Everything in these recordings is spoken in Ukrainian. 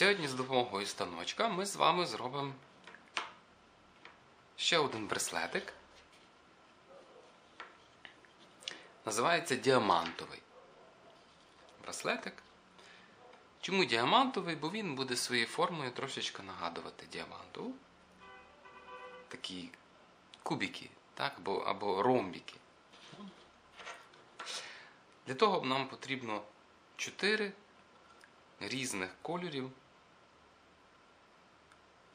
Сьогодні з допомогою станочка ми з вами зробимо ще один браслетик. Називається діамантовий браслетик. Чому діамантовий? Бо він буде своєю формою трошечки нагадувати діамантову. Такі кубики, так? або, або ромбики. Для того нам потрібно 4 різних кольорів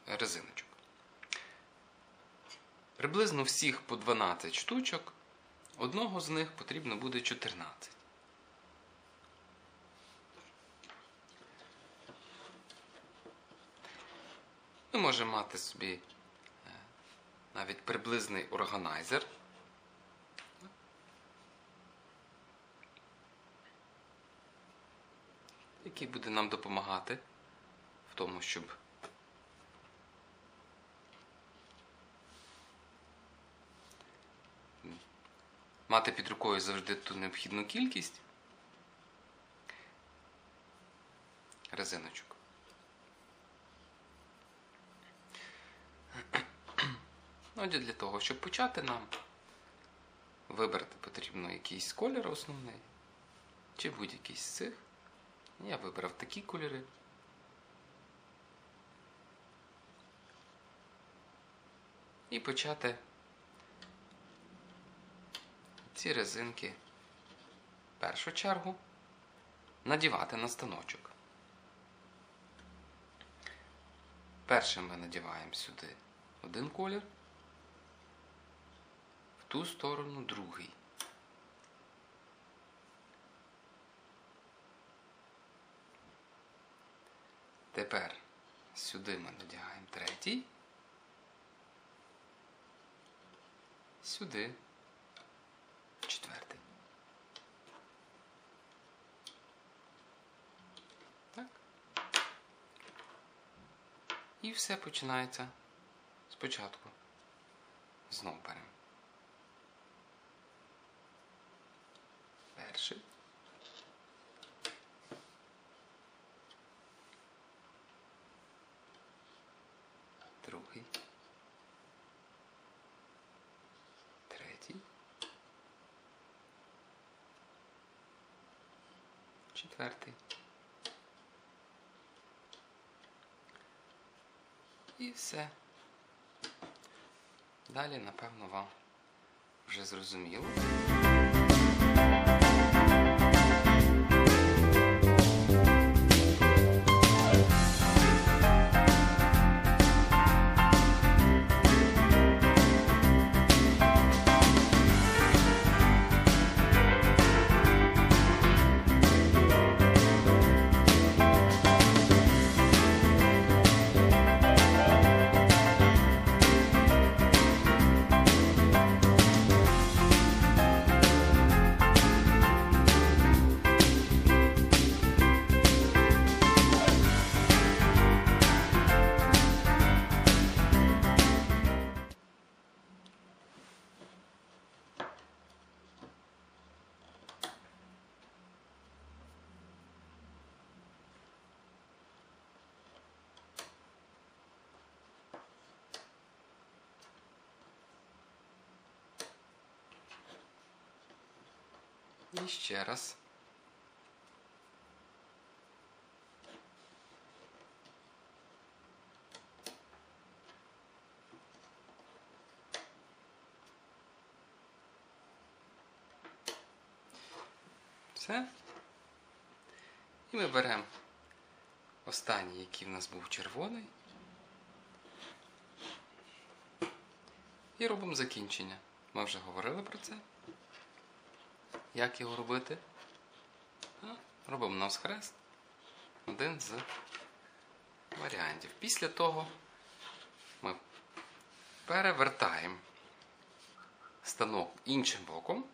резиночок. Приблизно всіх по 12 штучок. Одного з них потрібно буде 14. Ми можемо мати собі е, навіть приблизний органайзер. який буде нам допомагати в тому, щоб мати під рукою завжди ту необхідну кількість резиночок. Отже, для того, щоб почати нам вибрати потрібно якийсь колір основний, чи будь-який з цих. Я вибрав такі кольори. І почати ці резинки в першу чергу надівати на станочок. Першим ми надіваємо сюди один колір, в ту сторону другий. Тепер сюди ми надягаємо третій. Сюди четвертий. Так. І все починається спочатку. Знову беремо. Перший. другий, третій, четвертий. І все. Далі, напевно, вам вже зрозуміло. І ще раз. Все. І ми беремо останній, який в нас був червоний. І робимо закінчення. Ми вже говорили про це. Як його робити? Робимо навсхрест. Один з варіантів. Після того ми перевертаємо станок іншим боком,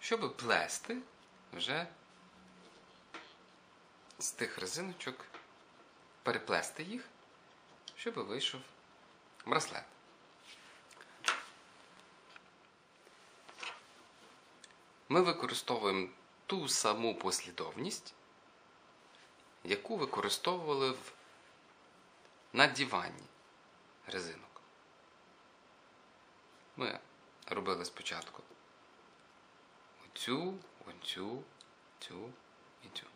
щоб плести вже з тих резиночок, переплести їх, щоб вийшов браслет. Ми використовуємо ту саму послідовність, яку використовували в надіванні резинок. Ми робили спочатку оцю, оцю, цю і цю.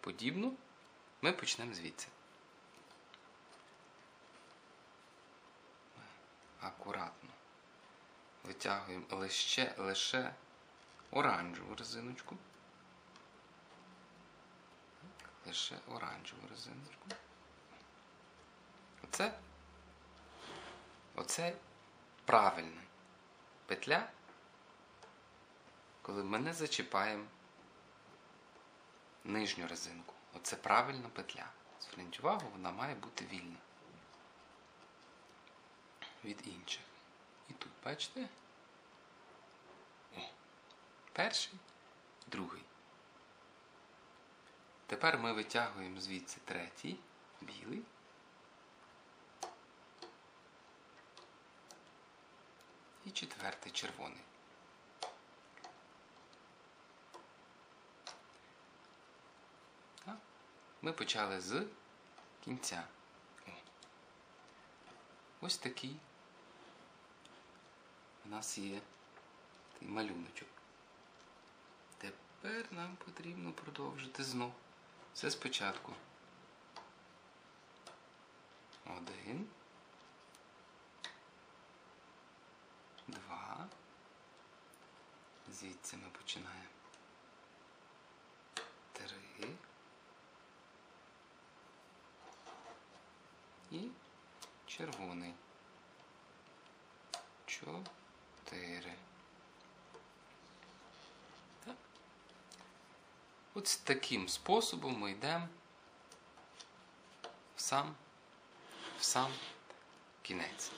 Подібну ми почнемо звідси. Акуратно витягуємо лише, лише оранжеву резиночку. Лише оранжеву резиночку. Оце, оце правильна петля, коли ми не зачіпаємо нижню резинку. Оце правильна петля. Зверніть увагу, вона має бути вільна від інших. І тут, бачите? Перший, другий. Тепер ми витягуємо звідси третій, білий. І четвертий червоний. Ми почали з кінця. Ось такий у нас є малюночок. Тепер нам потрібно продовжити знов. Все спочатку. Один. Два. Звідси ми починаємо. Три. І червоний. Чотири. Так. От таким способом ми йдемо в сам, в сам кінець.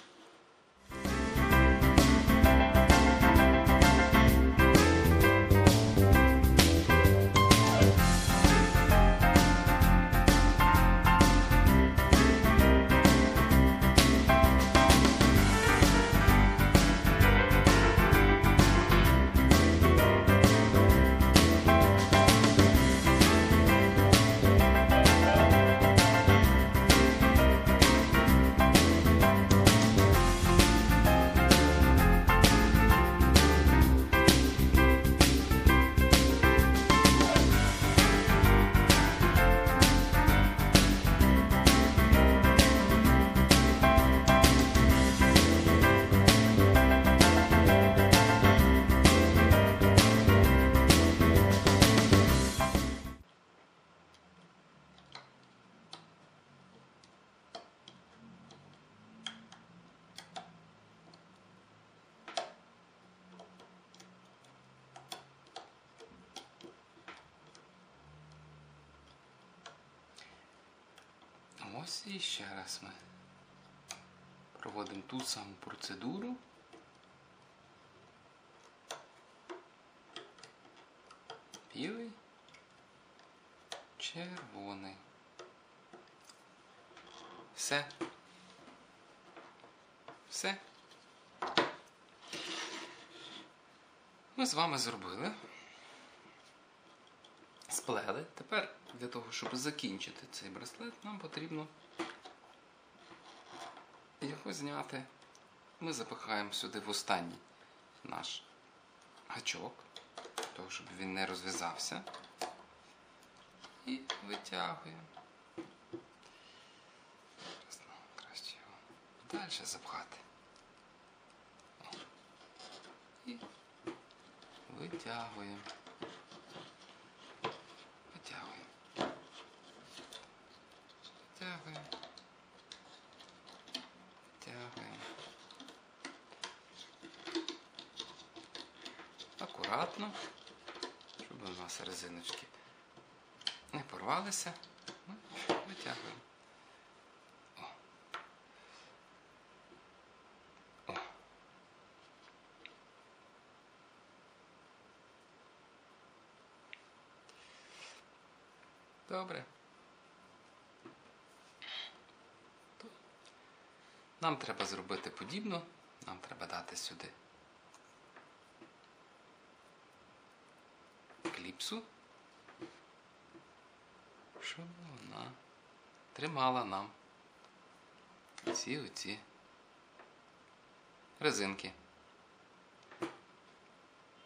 Ось і ще раз ми проводимо ту саму процедуру. Білий, червоний. Все. Все. Ми з вами зробили. Сплели. Тепер для того, щоб закінчити цей браслет, нам потрібно його зняти. Ми запихаємо сюди в останній наш гачок, для того, щоб він не розв'язався. І витягуємо. Краще його далі запхати. І витягуємо. Витягуємо. Витягуємо. Акуратно, щоб у нас резиночки не порвалися. Ми витягуємо. О. О. Добре. Нам треба зробити подібно, нам треба дати сюди кліпсу, щоб вона тримала нам ці оці резинки.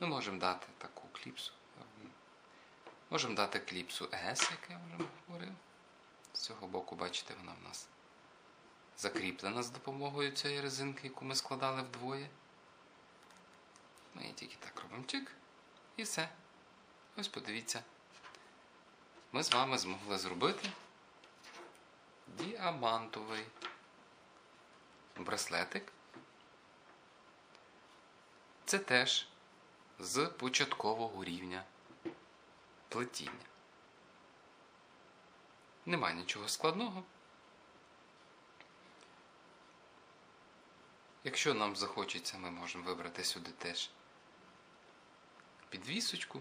Ми можемо дати таку кліпсу. Можемо дати кліпсу S, як я вже говорив. З цього боку, бачите, вона в нас закріплена з допомогою цієї резинки, яку ми складали вдвоє. Ми тільки так робимо чик. І все. Ось подивіться. Ми з вами змогли зробити діамантовий браслетик. Це теж з початкового рівня плетіння. Нема нічого складного. Якщо нам захочеться, ми можемо вибрати сюди теж підвісочку,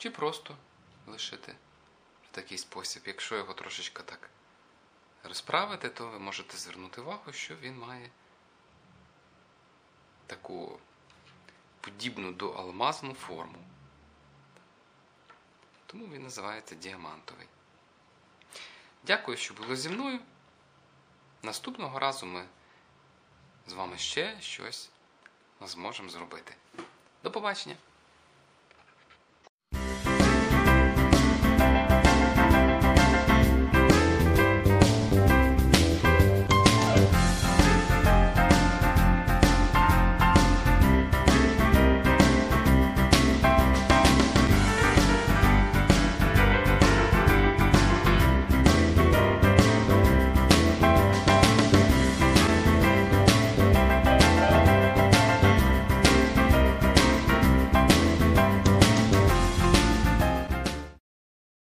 чи просто лишити в такий спосіб. Якщо його трошечки так розправити, то ви можете звернути увагу, що він має таку подібну до алмазну форму. Тому він називається діамантовий. Дякую, що були зі мною. Наступного разу ми з вами ще щось зможемо зробити. До побачення!